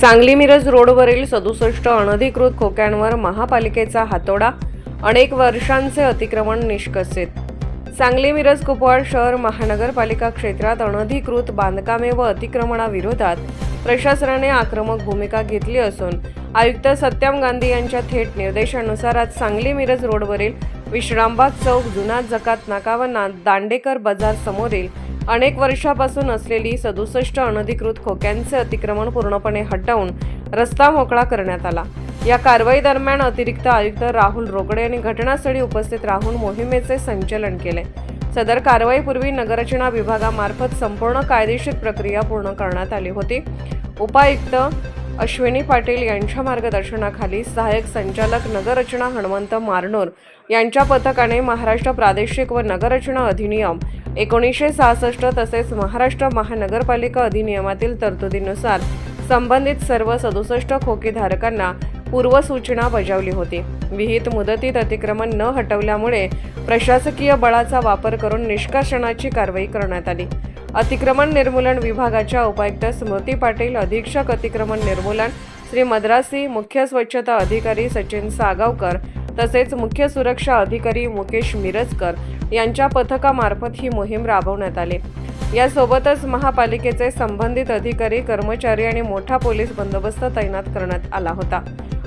सांगली मिरज रोडवरील सदुसष्ट अनधिकृत खोक्यांवर महापालिकेचा हातोडा अनेक वर्षांचे अतिक्रमण निष्कसित. सांगली मिरज कुपवाड शहर महानगरपालिका क्षेत्रात अनधिकृत बांधकामे व अतिक्रमणाविरोधात प्रशासनाने आक्रमक भूमिका घेतली असून आयुक्त सत्यम गांधी यांच्या थेट निर्देशानुसार आज सांगली मिरज रोडवरील विश्रामबाग चौक जुना जकात नाकावना दांडेकर बाजार समोरील अनेक वर्षापासून असलेली सदुसष्ट अनधिकृत खोक्यांचे अतिक्रमण पूर्णपणे हटवून रस्ता मोकळा करण्यात आला. या कारवाई दरम्यान अतिरिक्त आयुक्त राहुल रोकडे यांनी घटनास्थळी उपस्थित राहून मोहिमेचे संचलन केले. सदर कारवाईपूर्वी नगररचना विभागामार्फत संपूर्ण कायदेशीर प्रक्रिया पूर्ण करण्यात आली होती. उपायुक्त अश्विनी पाटील यांच्या मार्गदर्शनाखाली सहाय्यक संचालक नगररचना हनुमंत मारनोर यांच्या पथकाने महाराष्ट्र प्रादेशिक व नगररचना अधिनियम एकोणीसशे सहासष्ट तसेच महाराष्ट्र महानगरपालिका अधिनियमातील तरतुदीनुसार संबंधित सर्व सदुसष्ट खोकीधारकांना पूर्वसूचना बजावली होती. विहित मुदतीत अतिक्रमण न हटवल्यामुळे प्रशासकीय बळाचा वापर करून निष्कासनाची कारवाई करण्यात आली. अतिक्रमण निर्मूलन विभागाच्या उपायुक्त स्मृती पाटील अधीक्षक अतिक्रमण निर्मूलन श्री मद्रासी मुख्य स्वच्छता अधिकारी सचिन सागावकर तसेच मुख्य सुरक्षा अधिकारी मुकेश मिरजकर यांच्या पथकामार्फत ही मोहीम राबवण्यात आली. यासोबतच महापालिकेचे संबंधित अधिकारी कर्मचारी आणि मोठा पोलीस बंदोबस्त तैनात करण्यात आला होता.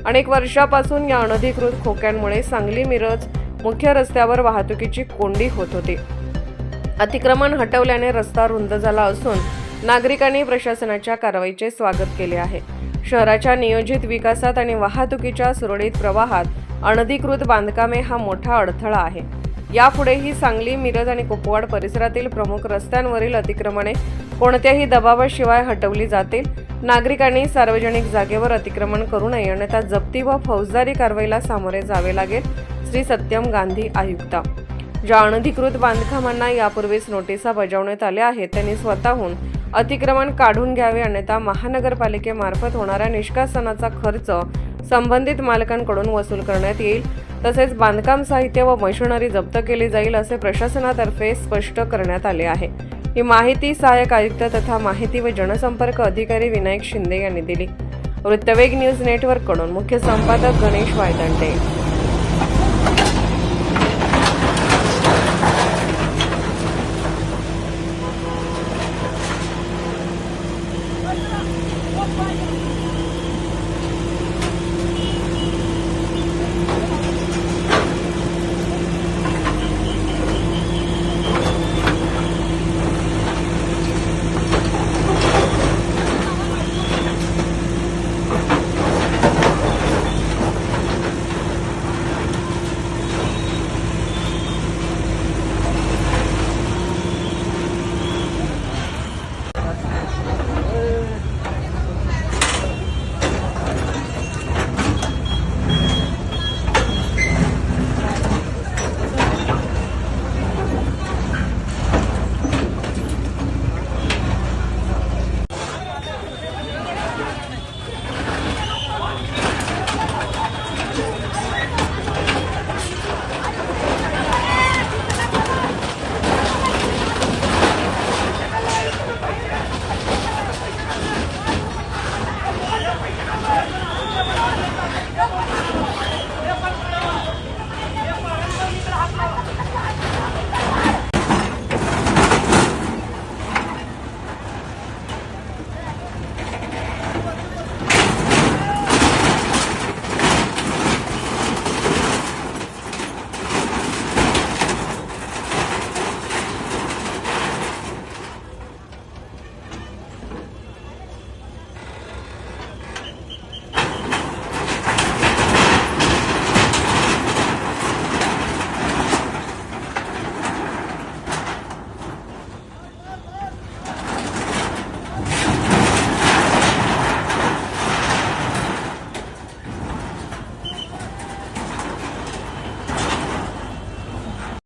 अनेक वर्षापासून या अनधिकृत खोक्यांमुळे सांगली मिरज मुख्य रस्त्यावर वाहतुकीची कोंडी होत होती. अतिक्रमण हटवल्याने रस्ता रुंद झाला असून नागरिकांनी प्रशासनाच्या कारवाईचे स्वागत केले आहे. शहराच्या नियोजित विकासात आणि वाहतुकीच्या सुरळीत प्रवाहात अनधिकृत बांधकामे हा मोठा अडथळा आहे. यापुढेही सांगली मिरज आणि कुपवाड परिसरातील प्रमुख रस्त्यांवरील अतिक्रमणे कोणत्याही दबावाशिवाय हटवली जातील. नागरिकांनी सार्वजनिक जागेवर अतिक्रमण करू नये अन्यथा जप्ती व फौजदारी कारवाईला सामोरे जावे लागेल श्री सत्यम गांधी आयुक्ता. ज्या अनधिकृत बांधकामांना यापूर्वीच नोटिसा बजावण्यात आल्या आहेत. त्यांनी स्वतःहून अतिक्रमण काढून घ्यावे अन्यथा महानगरपालिकेमार्फत होणाऱ्या निष्कासनाचा खर्च संबंधित मालकांकडून वसूल करण्यात येईल. तसेच बांधकाम साहित्य व मशिनरी जप्त केली जाईल असे प्रशासनातर्फे स्पष्ट करण्यात आले आहे. ही माहिती सहाय्यक आयुक्त तथा माहिती व जनसंपर्क अधिकारी विनायक शिंदे यांनी दिली. वृत्तवेग न्यूज नेटवर्ककडून मुख्य संपादक गणेश वायदंडे.